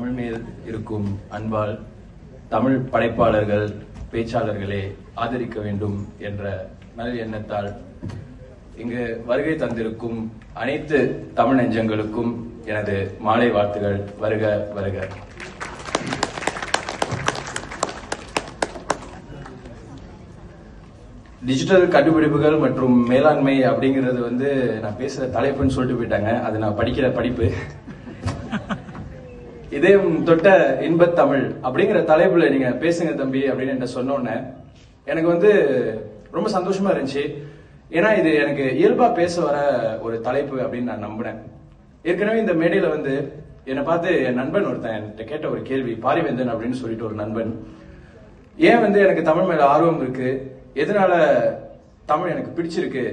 தமிழ் மேல் இருக்கும் அன்பால் தமிழ் படைப்பாளர்கள் பேச்சாளர்களே ஆதரிக்க வேண்டும் என்ற நல் எண்ணத்தால் இங்கு வருகை தந்திருக்கும் அனைத்து தமிழ் நெஞ்சங்களுக்கும் எனது மாலை வாழ்த்துகள். வருக வருக. டிஜிட்டல் கண்டுபிடிப்புகள் மற்றும் மேலாண்மை அப்படிங்கிறது வந்து நான் பேசுற தலைப்புன்னு சொல்லிட்டு போயிட்டாங்க. அது நான் படிக்கிற படிப்பு. இதயம் தொட்ட இன்பத் தமிழ் அப்படிங்கிற தலைப்புல நீங்க பேசுங்க தம்பி அப்படின்னு என்கிட்ட சொன்னோன்னே எனக்கு வந்து ரொம்ப சந்தோஷமா இருந்துச்சு. ஏன்னா இது எனக்கு இயல்பா பேச வர ஒரு தலைப்பு அப்படின்னு நான் நம்பினேன் ஏற்கனவே இந்த மேடையில வந்து என்னை பார்த்து என் நண்பன் ஒருத்தன் என்கிட்ட கேட்ட ஒரு கேள்வி பாரிவேந்தன் அப்படின்னு சொல்லிட்டு ஒரு நண்பன். ஏன் வந்து எனக்கு தமிழ் மேல ஆர்வம் இருக்கு? எதனால தமிழ் எனக்கு பிடிச்சிருக்கு?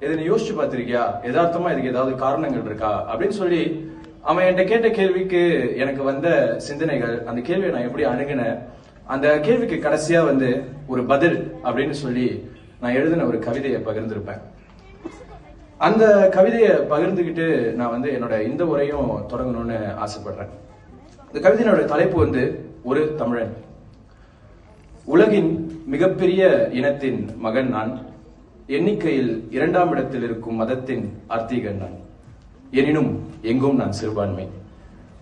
இதை நீ யோசிச்சு பார்த்திருக்கியா? யதார்த்தமா இதுக்கு ஏதாவது காரணங்கள் இருக்கா? அப்படின்னு சொல்லி அவன் என்கிட்ட கேட்ட கேள்விக்கு எனக்கு வந்த சிந்தனைகள் அந்த கேள்வியை நான் எப்படி அணுகினேன் அந்த கேள்விக்கு கடைசியா வந்து ஒரு பதில் அப்படின்னு சொல்லி நான் எழுதின ஒரு கவிதையை பகிர்ந்திருப்பேன். அந்த கவிதையை பகிர்ந்துகிட்டு நான் வந்து என்னோட இந்த உரையும் தொடங்கணும்னு ஆசைப்படுறேன். இந்த கவிதையினோட தலைப்பு வந்து ஒரு தமிழன். உலகின் மிகப்பெரிய இனத்தின் மகன் நான் எண்ணிக்கையில் இரண்டாம் இடத்தில் இருக்கும் மதத்தின் ஆர்த்திகன் நான். எனினும் எங்கும் நான் சிறுபான்மை.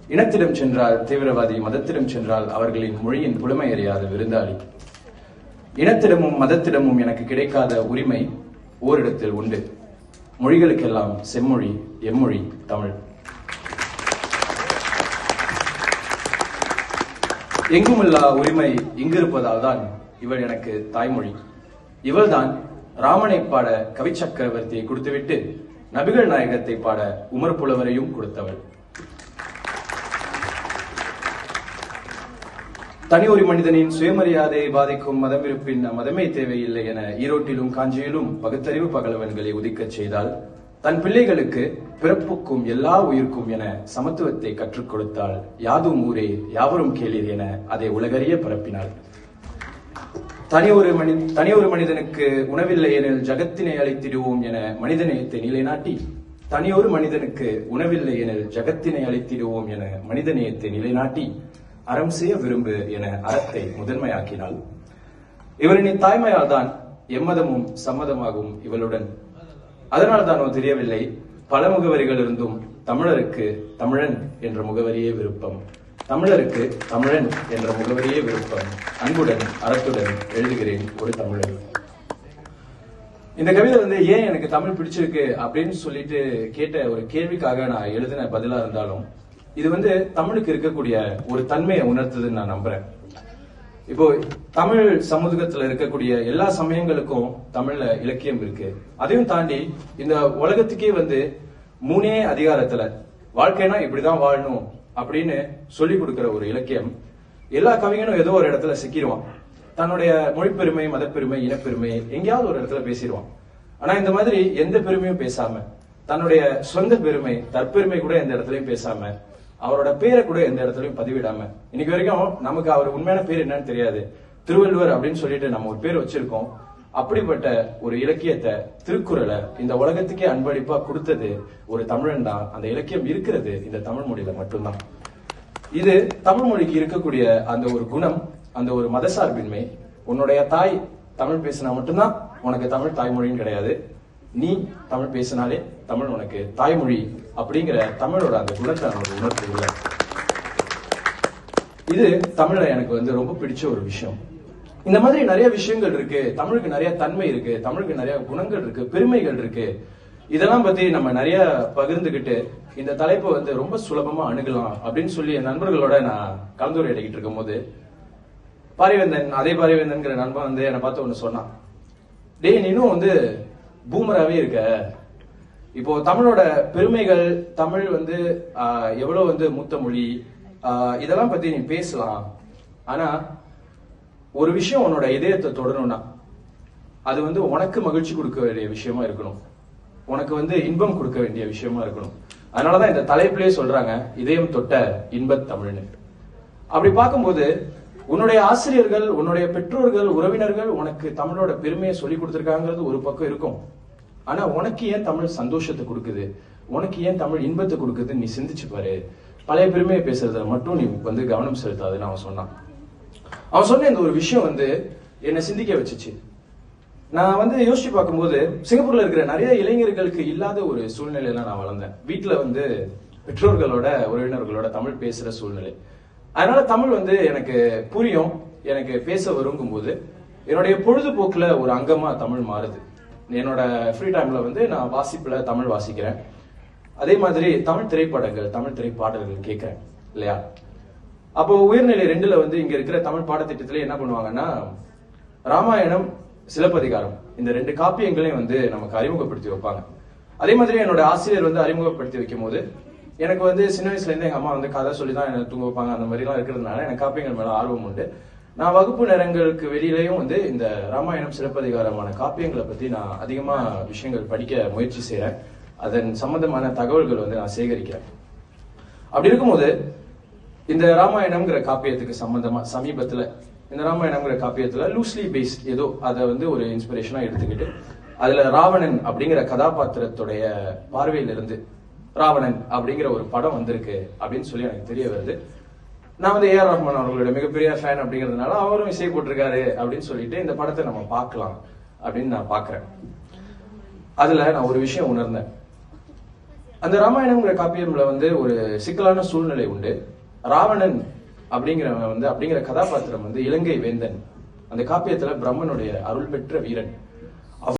இனத்திடம் சென்றால் தீவிரவாதி மதத்திடம் சென்றால் அவர்களின் மொழியின் புலமை அறியாத விருந்தாளி. இனத்திடமும் மதத்திடமும் எனக்கு கிடைக்காத உரிமை ஓரிடத்தில் உண்டு. மொழிகளுக்கெல்லாம் செம்மொழி எம்மொழி தமிழ். எங்குமில்லா உரிமை இங்கிருப்பதால் தான் இவள் எனக்கு தாய்மொழி. இவள்தான் ராமனை பாட கவி சக்கரவர்த்தியை கொடுத்துவிட்டு நபிகள் நாயகத்தை பாட உமர் புலவரையும் கொடுத்தவள். தனி ஒரு மனிதனின் சுயமரியாதையை பாதிக்கும் மதம் இருப்பின் மதமே தேவையில்லை என ஈரோட்டிலும் காஞ்சியிலும் பகுத்தறிவு பகலவன்களை உதிக்கச் செய்தால் தன் பிள்ளைகளுக்கு பிறப்புக்கும் எல்லா உயிர்க்கும் என சமத்துவத்தை கற்றுக் கொடுத்தால் யாதும் ஊரே யாவரும் கேளீர் என அதை உலகறிய பரப்பினாள். தனி ஒரு மனி தனி ஒரு மனிதனுக்கு உணவில்லை எனில் ஜகத்தினை அழைத்திடுவோம் என மனிதநேயத்தை நிலைநாட்டி தனியொரு மனிதனுக்கு உணவில்லை எனில் ஜகத்தினை அழைத்திடுவோம் என மனிதநேயத்தை நிலைநாட்டி அறம் செய்ய விரும்பு என அறத்தை முதன்மையாக்கினாள். இவரின் தாய்மையால் தான் எம்மதமும் சம்மதமாகும் இவளுடன். அதனால் தானோ தெரியவில்லை பல முகவரிகள் இருந்தும் தமிழருக்கு தமிழன் என்ற முகவரியே விருப்பம். தமிழருக்கு தமிழன் என்ற முகவரியே விருப்பம். அன்புடன் அறத்துடன் எழுதுகிறேன் ஒரு தமிழன். இந்த கவிதை வந்து ஏன் எனக்கு தமிழ் பிடிச்சிருக்கு? அப்படின்னு சொல்லிட்டு கேட்ட ஒரு கேள்விக்காக நான் எழுதின பதிலா இருந்தாலும் இது வந்து தமிழுக்கு இருக்கக்கூடிய ஒரு தன்மையை உணர்த்துதுன்னு நான் நம்புறேன். இப்போ தமிழ் சமூகத்துல இருக்கக்கூடிய எல்லா சமயங்களுக்கும் தமிழ்ல இலக்கியம் இருக்கு. அதையும் தாண்டி இந்த உலகத்துக்கே வந்து மூணே அதிகாரத்துல வாழ்க்கைனா இப்படிதான் வாழணும். அப்படின்னு சொல்லி கொடுக்கிற ஒரு இலக்கியம் எல்லா கவிஞனும் ஏதோ ஒரு இடத்துல சிக்கிடுவான். தன்னுடைய மொழிப்பெருமை மதப்பெருமை இனப்பெருமை எங்கேயாவது ஒரு இடத்துல பேசிடுவான். ஆனா இந்த மாதிரி எந்த பெருமையும் பேசாம தன்னுடைய சொந்த பெருமை தற்பெருமை கூட எந்த இடத்துலயும் பேசாம அவரோட பேரை கூட எந்த இடத்துலயும் பதிவிடாம இன்னைக்கு வரைக்கும் நமக்கு அவர் உண்மையான பேர் என்னன்னு தெரியாது. திருவள்ளுவர் அப்படின்னு சொல்லிட்டு நம்ம ஒரு பேர் வச்சிருக்கோம். அப்படிப்பட்ட ஒரு இலக்கியத்தை திருக்குறளை இந்த உலகத்துக்கே அன்பளிப்பா கொடுத்தது ஒரு தமிழன் தான். அந்த இலக்கியம் இருக்கிறது இந்த தமிழ் மொழியில மட்டும்தான். இது தமிழ் மொழிக்கு இருக்கக்கூடிய அந்த ஒரு குணம் அந்த ஒரு மதசார்பின்மை. உன்னுடைய தாய் தமிழ் பேசினா மட்டும்தான் உனக்கு தமிழ் தாய்மொழின்னு கிடையாது. நீ தமிழ் பேசினாலே தமிழ் உனக்கு தாய்மொழி அப்படிங்கிற தமிழோட அந்த குணத்தை நான் உணர்த்து இது தமிழ்ல எனக்கு வந்து ரொம்ப பிடிச்ச ஒரு விஷயம். இந்த மாதிரி நிறைய விஷயங்கள் இருக்கு. தமிழுக்கு நிறைய தன்மை இருக்கு. தமிழுக்கு நிறைய குணங்கள் இருக்கு. பெருமைகள் இருக்கு. இதெல்லாம் பத்தி நம்ம நிறைய பகிர்ந்துகிட்டு இந்த தலைப்பை வந்து ரொம்ப சுலபமா அணுகலாம் அப்படின்னு சொல்லி என் நண்பர்களோட நான் கலந்துரையாடிக்கிட்டு இருக்கும் போது பாரிவேந்தன் அதே பாரிவேந்தன்கிற நண்பன் வந்து என்னை பார்த்து ஒண்ணு சொன்னான். டேய் நீனும் வந்து பூமராவே இருக்க. இப்போ தமிழோட பெருமைகள் தமிழ் வந்து எவ்வளவு வந்து மூத்த மொழி இதெல்லாம் பத்தி நீ பேசலாம். ஆனா ஒரு விஷயம் உன்னோட இதயத்தை தொடணும்னா அது வந்து உனக்கு மகிழ்ச்சி கொடுக்க வேண்டிய விஷயமா இருக்கணும். உனக்கு வந்து இன்பம் கொடுக்க வேண்டிய விஷயமா இருக்கணும். அதனாலதான் இந்த தலைப்பிலே சொல்றாங்க இதயம் தொட்ட இன்பத் தமிழ்னு அப்படி பார்க்கும்போது உன்னுடைய ஆசிரியர்கள் உன்னுடைய பெற்றோர்கள் உறவினர்கள் உனக்கு தமிழோட பெருமையை சொல்லி கொடுத்துருக்காங்கிறது ஒரு பக்கம் இருக்கும். ஆனா உனக்கு ஏன் தமிழ் சந்தோஷத்தை கொடுக்குது? உனக்கு ஏன் தமிழ் இன்பத்தை கொடுக்குதுன்னு நீ சிந்திச்சு பாரு. பழைய பெருமையை பேசுறத மட்டும் நீ வந்து கவனம் செலுத்தாதுன்னு அவன் சொன்னான். அவன் சொன்ன இந்த ஒரு விஷயம் வந்து என்னை சிந்திக்க வச்சுச்சு. நான் வந்து யோசிச்சு பார்க்கும்போது சிங்கப்பூர்ல இருக்கிற நிறைய இளைஞர்களுக்கு இல்லாத ஒரு சூழ்நிலையில நான் வளர்ந்தேன். வீட்டுல வந்து பெற்றோர்களோட உறவினர்களோட தமிழ் பேசுற சூழ்நிலை. அதனால தமிழ் வந்து எனக்கு புரியும் எனக்கு பேச வருங்கும் போது என்னுடைய பொழுதுபோக்குல ஒரு அங்கமா தமிழ் மாறுது. என்னோட ஃப்ரீ டைம்ல வந்து நான் வாசிப்புல தமிழ் வாசிக்கிறேன். அதே மாதிரி தமிழ் திரைப்படங்கள் தமிழ் திரைப்பாடல்கள் கேட்கிறேன் இல்லையா? அப்போ உயர்நிலை ரெண்டுல வந்து இங்க இருக்கிற தமிழ் பாடத்திட்டத்துல என்ன பண்ணுவாங்கன்னா ராமாயணம் சிலப்பதிகாரம் இந்த ரெண்டு காப்பியங்களையும் வந்து நமக்கு அறிமுகப்படுத்தி வைப்பாங்க. அதே மாதிரி என்னோட ஆசிரியர் வந்து அறிமுகப்படுத்தி வைக்கும் போது எனக்கு வந்து சின்ன வயசுல இருந்து எங்க அம்மா வந்து கதை சொல்லி தான் என்ன தூங்க வைப்பாங்க அந்த மாதிரி எல்லாம் இருக்கிறதுனால எனக்கு காப்பியங்கள் மேல ஆர்வம் உண்டு. நான் வகுப்பு நேரங்களுக்கு வெளியிலையும் வந்து இந்த ராமாயணம் சிலப்பதிகாரமான காப்பியங்களை பத்தி நான் அதிகமா விஷயங்கள் படிக்க முயற்சி செய்யறேன் அதன் சம்பந்தமான தகவல்கள் வந்து நான் சேகரிக்கிறேன். அப்படி இருக்கும்போது இந்த ராமாயணம்ங்கிற காப்பியத்துக்கு சம்பந்தமா சமீபத்துல இந்த ராமாயணம்ங்கிற காப்பியத்துல லூஸ்லி பேஸ் ஏதோ அதை வந்து ஒரு இன்ஸ்பிரேஷனா எடுத்துக்கிட்டு அதுல ராவணன் அப்படிங்கிற கதாபாத்திரத்துடைய பார்வையிலிருந்து ராவணன் அப்படிங்கிற ஒரு படம் வந்திருக்கு அப்படின்னு சொல்லி எனக்கு தெரிய வருது. நான் வந்து ஏஆர் ரஹ்மான் அவர்களோட மிகப்பெரிய ஃபேன் அப்படிங்கிறதுனால அவரும் இசை போட்டிருக்காரு அப்படின்னு சொல்லிட்டு இந்த படத்தை நம்ம பார்க்கலாம் அப்படின்னு நான் பாக்குறேன் அதுல நான் ஒரு விஷயம் உணர்ந்தேன். அந்த ராமாயணம்ங்கிற காப்பியம்ல வந்து ஒரு சிக்கலான சூழ்நிலை உண்டு. ராவணன் அப்படிங்கிறவன் வந்து அப்படிங்கிற கதாபாத்திரம் வந்து இலங்கை வேந்தன். அந்த காப்பியத்துல பிரம்மனுடைய அருள் பெற்ற வீரன்.